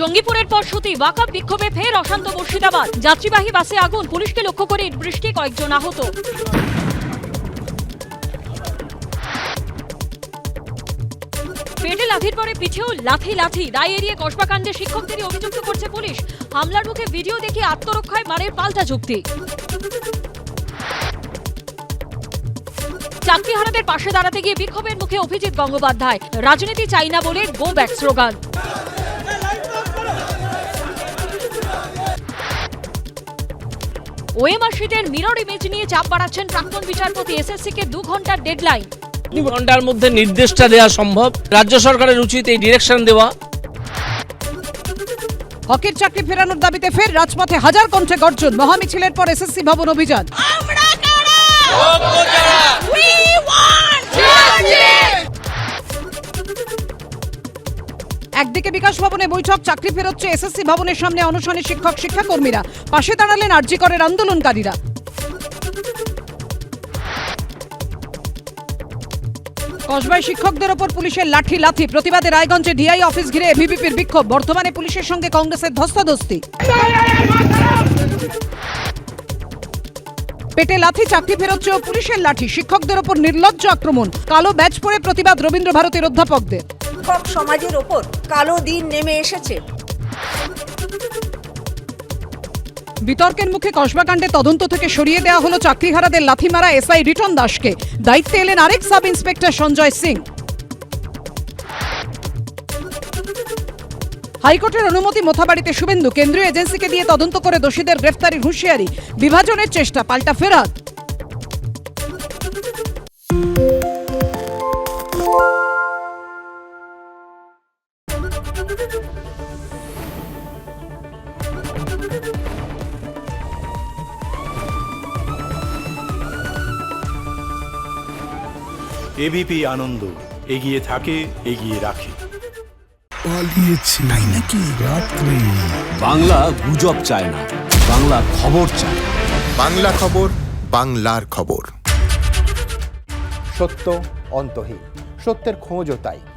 জঙ্গিপুরের পর সতী ওয়াকাপ বিক্ষোভে ফের অশান্ত মুর্শিদাবাদ। যাত্রীবাহী বাসে আগুন, পুলিশকে লক্ষ্য করে বৃষ্টি, কয়েকজন আহত। পেটে লাথির পরে পিঠেও লাথি লাথি। দায় এড়িয়ে কসবাকাণ্ডে শিক্ষকদেরই অভিযুক্ত করছে পুলিশ। হামলার মুখে ভিডিও দেখে আত্মরক্ষায় মারের পাল্টা যুক্তি। চাকরিহারাদের পাশে দাঁড়াতে গিয়ে বিক্ষোভের মুখে অভিজিৎ গঙ্গোপাধ্যায়। রাজনীতি চাই না বলে গো ব্যাক স্লোগান। ওএমআর শিটের মিরর ইমেজ নিয়ে চাপ বাড়াচ্ছেন প্রাক্তন বিচারপতি এসএসসি কে দু ঘণ্টার ডেডলাইন দু ঘণ্টার মধ্যে নির্দেশটা দেওয়া সম্ভব। রাজ্য সরকারের উচিত এই ডিরেকশন দেওয়া। হকের চাকরি ফেরানোর দাবিতে ফের রাজপথে হাজার কণ্ঠে গর্জন। মহামিছিলের পর এসএসসি ভবন অভিযান। একদিকে বিকাশ ভবনে বৈঠক, চাকরি ফেরোচ্ছে এসএসসি ভবনের সামনে অনশনে শিক্ষক, শিক্ষাকর্মীরা। পাশে দাঁড়ালেন আরজিকরের আন্দোলনকারীরা। কসবায় শিক্ষকদের ওপর পুলিশের লাঠি লাথি। প্রতিবাদে রায়গঞ্জে ডিআই অফিস ঘিরে এবিভিপির বিক্ষোভ। বর্তমানে পুলিশের সঙ্গে কংগ্রেসের ধস্তাধস্তি। পেটে লাথি, চাকরি ফেরোচ্ছে পুলিশের লাঠি। শিক্ষকদের ওপর নির্লজ্জ আক্রমণ। কালো ব্যাচ পরে প্রতিবাদ রবীন্দ্র ভারতীর অধ্যাপকদের। শিক্ষক সমাজের ওপর কালো দিন নেমে এসেছে। বিতর্কের মুখে কসবাকাণ্ডে তদন্ত থেকে সরিয়ে দেওয়া হলো চাকরিহারাদের লাথি মারা এসআই রিটন দাসকে। দায়িত্বে এলেন আরেক সাব ইন্সপেক্টর সঞ্জয় সিং। হাইকোর্টের অনুমতি মোথাবাড়িতে শুভেন্দু, কেন্দ্রীয় এজেন্সিকে দিয়ে তদন্ত করে দোষীদের গ্রেফতারির হুঁশিয়ারি। বিভাজনের চেষ্টা, পাল্টা ফেরাত এবিপি আনন্দ এগিয়ে থাকে এগিয়ে রাখে। পালিয়েছে তাই নাকি? রাত্রে। বাংলা গুজব চায় না বাংলা খবর চায় বাংলা খবর বাংলার খবর। সত্য অন্তহীন সত্যের খোঁজও তাই।